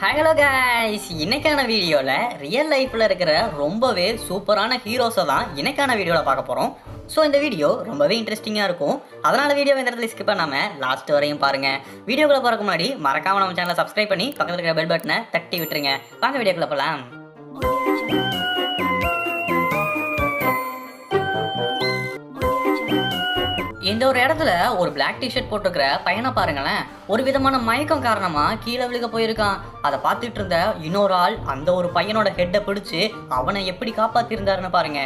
Hello guys இன்னைக்கான வீடியோவில் real லைஃப்பில் இருக்கிற ரொம்பவே சூப்பரான ஹீரோஸை தான் இன்னைக்கான வீடியோவில் பார்க்க போகிறோம் ஸோ இந்த வீடியோ ரொம்பவே இன்ட்ரெஸ்டிங்காக இருக்கும். அதனால் வீடியோ இந்த இடத்துல ஸ்கிப் பண்ணாமல் லாஸ்ட் வரையும் பாருங்கள் வீடியோக்குள்ளே போகிறதுக்கு முன்னாடி மறக்காம நம்ம சேனலை சப்ஸ்கிரைப் பண்ணி பக்கத்தில் இருக்கிற பெல் பட்டனை தட்டி விட்டுருங்க. வாங்க வீடியோக்குள்ளே போகலாம் இந்த ஒரு இடத்துல ஒரு பிளாக் டிஷர்ட் போட்டிருக்கிற பையனை பாருங்களேன். ஒரு விதமான மயக்கம் காரணமா கீழே விழுக போயிருக்கான். அதை பார்த்துட்டு இருந்த இன்னொரு ஆள் அந்த ஒரு பையனோட ஹெட்டை பிடிச்சு அவனை எப்படி காப்பாத்திருந்தாருன்னு பாருங்க.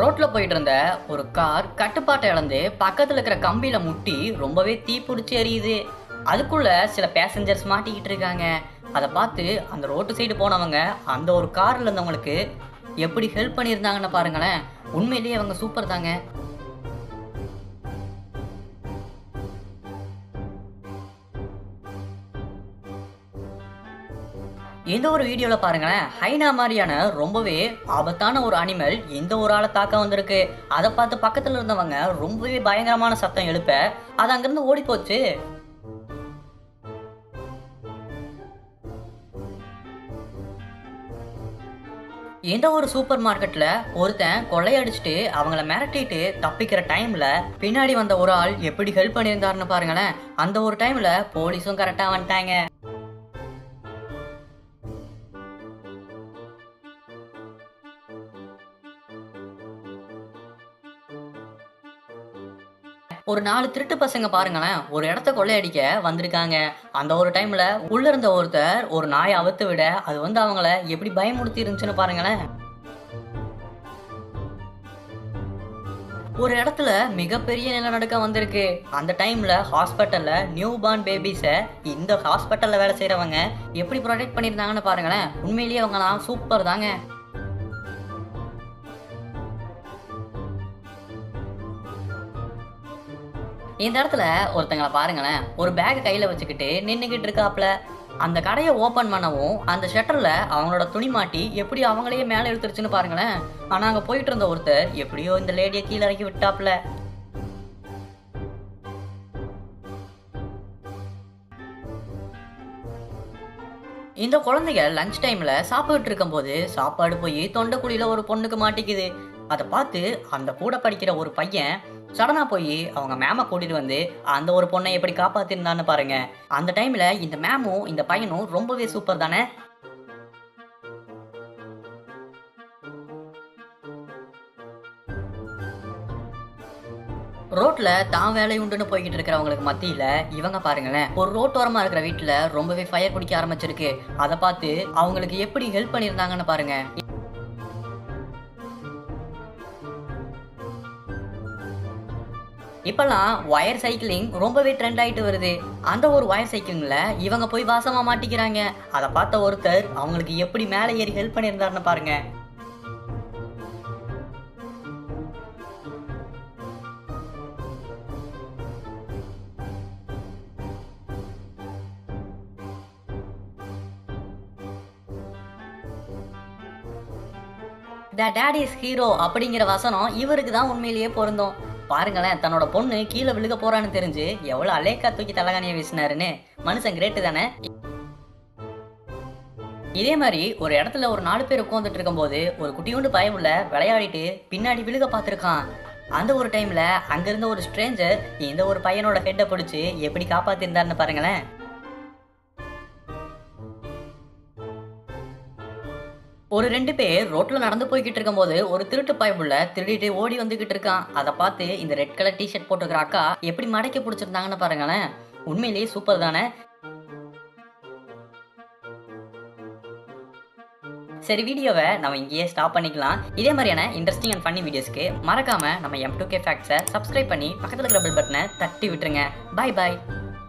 ரோட்ல போயிட்டு இருந்த ஒரு கார் கட்டுப்பாட்டை இழந்து பக்கத்துல இருக்கிற கம்பியில முட்டி ரொம்பவே தீ பிடிச்சி எரியுது. அதுக்குள்ள சில பேசஞ்சர்ஸ் மாட்டிக்கிட்டு இருக்காங்க. அதை பார்த்து அந்த ரோட்டு சைடு போனவங்க அந்த ஒரு கார்ல இருந்தவங்களுக்கு எப்படி ஹெல்ப் பண்ணியிருந்தாங்கன்னு பாருங்களேன். உண்மையிலேயே அவங்க சூப்பர் தாங்க. இந்த ஒரு வீடியோவில் பாருங்களேன் ஹைனா மாதிரியான ரொம்பவே ஆபத்தான ஒரு அனிமல் எந்த ஒரு ஆளை தாக்க வந்திருக்கு. அதை பார்த்து பக்கத்தில் இருந்தவங்க ரொம்பவே பயங்கரமான சத்தம் எழுப்ப அது அங்கேருந்து ஓடி போச்சு எந்த ஒரு சூப்பர் மார்க்கெட்டில் ஒருத்தன் கொள்ளையடிச்சிட்டு அவங்கள மிரட்டிட்டு தப்பிக்கிற டைமில் பின்னாடி வந்த ஒரு ஆள் எப்படி ஹெல்ப் பண்ணியிருந்தாருன்னு பாருங்களேன். அந்த ஒரு டைமில் போலீஸும் கரெக்டாக வந்துட்டாங்க. ஒரு நாலு திருட்டு பசங்க பாருங்களேன் ஒரு இடத்த கொள்ளையடிக்க வந்திருக்காங்க. அந்த ஒரு டைம்ல உள்ள இருந்த ஒருத்தர் ஒரு நாயை அவுத்து விட அது வந்து அவங்கள எப்படி பயமுறுத்தி இருந்துச்சுன்னு பாருங்களேன். ஒரு இடத்துல மிகப்பெரிய நிலநடுக்கம் வந்திருக்கு. அந்த டைம்ல ஹாஸ்பிட்டல்ல நியூ பார்ன் பேபிஸை இந்த ஹாஸ்பிட்டல்ல வேலை செய்யறவங்க எப்படி ப்ரொடெக்ட் பண்ணியிருந்தாங்கன்னு பாருங்களேன். உண்மையிலேயே அவங்கலாம் சூப்பர் தாங்க. இந்த இடத்துல ஒருத்தங்களை பாருங்களேன். ஒரு பேக் கையில் வச்சுக்கிட்டு நின்றுக்கிட்டு இருக்காப்ல. அந்த கடையை ஓப்பன் பண்ணவும் அந்த ஷட்டரில் அவங்களோட துணி மாட்டி எப்படி அவங்களையே மேலே இழுத்துருச்சுன்னு பாருங்களேன். ஆனால் அங்கே போயிட்டு இருந்த ஒருத்தர் எப்படியோ இந்த லேடியை கீழே இறக்கி விட்டாப்ல. இந்த குழந்தைங்க லஞ்ச் டைமில் சாப்பிட்டுட்டு இருக்கும்போது சாப்பாடு போய் தொண்டைக்குழியில் ஒரு பொண்ணுக்கு மாட்டிக்குது. அதை பார்த்து அந்த கூட படிக்கிற ஒரு பையன் சடனாக போய் அவங்க மேமை கூட்டிட்டு வந்து அந்த ஒரு பொண்ணை எப்படி காப்பாத்திருந்தான்னு பாருங்க. அந்த டைம்ல இந்த மேமும் இந்த பையனும் ரொம்பவே சூப்பர் தானே? ரோட்ல தான் வேலை உண்டுன்னு போய்கிட்டு இருக்கிறவங்களுக்கு மத்தியில இவங்க பாருங்களேன் ஒரு ரோட்டோரமா இருக்கிற வீட்டுல ரொம்பவே ஃபயர் பிடிக்க ஆரம்பிச்சிருக்கு. அதை பார்த்து அவங்களுக்கு எப்படி ஹெல்ப் பண்ணியிருந்தாங்கன்னு பாருங்க. இப்பெல்லாம் ஒயர் சைக்கிளிங் ரொம்பவே ட்ரெண்ட் ஆயிட்டு வருது. அந்த ஒரு ஒயர் சைக்கிளிங்ல இவங்க போய் வாசமா மாட்டிக்கிறாங்க. அதை பார்த்த ஒருத்தர் அவங்களுக்கு எப்படி மேலே ஏறி ஹெல்ப் பண்ணியிருந்தாருன்னு பாருங்க. த டேட் இஸ் ஹீரோ அப்படிங்கிற வசனம் இவருக்கு தான் உண்மையிலேயே பொருந்தும். பாருங்களேன் தன்னோட பொண்ணு கீழே விழுக போறான்னு தெரிஞ்சு எவ்வளவு அலேக்கா தூக்கி தலகாணியை வீசினாருன்னு. மனுஷன் கிரேட்டு தானே? இதே மாதிரி ஒரு இடத்துல ஒரு நாலு பேர் உட்காந்துட்டு இருக்கும்போது ஒரு குட்டியோண்டு பயமுள்ள விளையாடிட்டு பின்னாடி விழுக பார்த்துருக்கான். அந்த ஒரு டைம்ல அங்கிருந்த ஒரு ஸ்ட்ரேஞ்சர் இந்த ஒரு பையனோட ஹெட்டை பிடிச்சி எப்படி காப்பாத்திருந்தாருன்னு பாருங்களேன். ஒரு ரெண்டு பேர் ரோட்ல நடந்து போய்கிட்டு இருக்கும்போது ஒரு திருட்டு பயமுள்ள திருடிட்டு ஓடி வந்துகிட்டு இருக்கான். அதை பார்த்து இந்த ரெட் கலர் டிஷர்ட் போட்டுக்கிற அக்கா எப்படி மடக்கி பிடிச்சிருந்தாங்கன்னு பாருங்களேன். உண்மையிலேயே சூப்பர் தானே? சரி வீடியோவை நம்ம இங்கேயே ஸ்டாப் பண்ணிக்கலாம். இதே மாதிரியான இன்ட்ரெஸ்டிங் அண்ட் ஃபன்னி வீடியோஸ்க்கு மறக்காம நம்ம எம் டூ கே ஃபேக்ட்ஸை சப்ஸ்கிரைப் பண்ணி பக்கத்தில் இருக்கிற பெல் பட்டனை தட்டி விட்டுருங்க. பாய் பாய்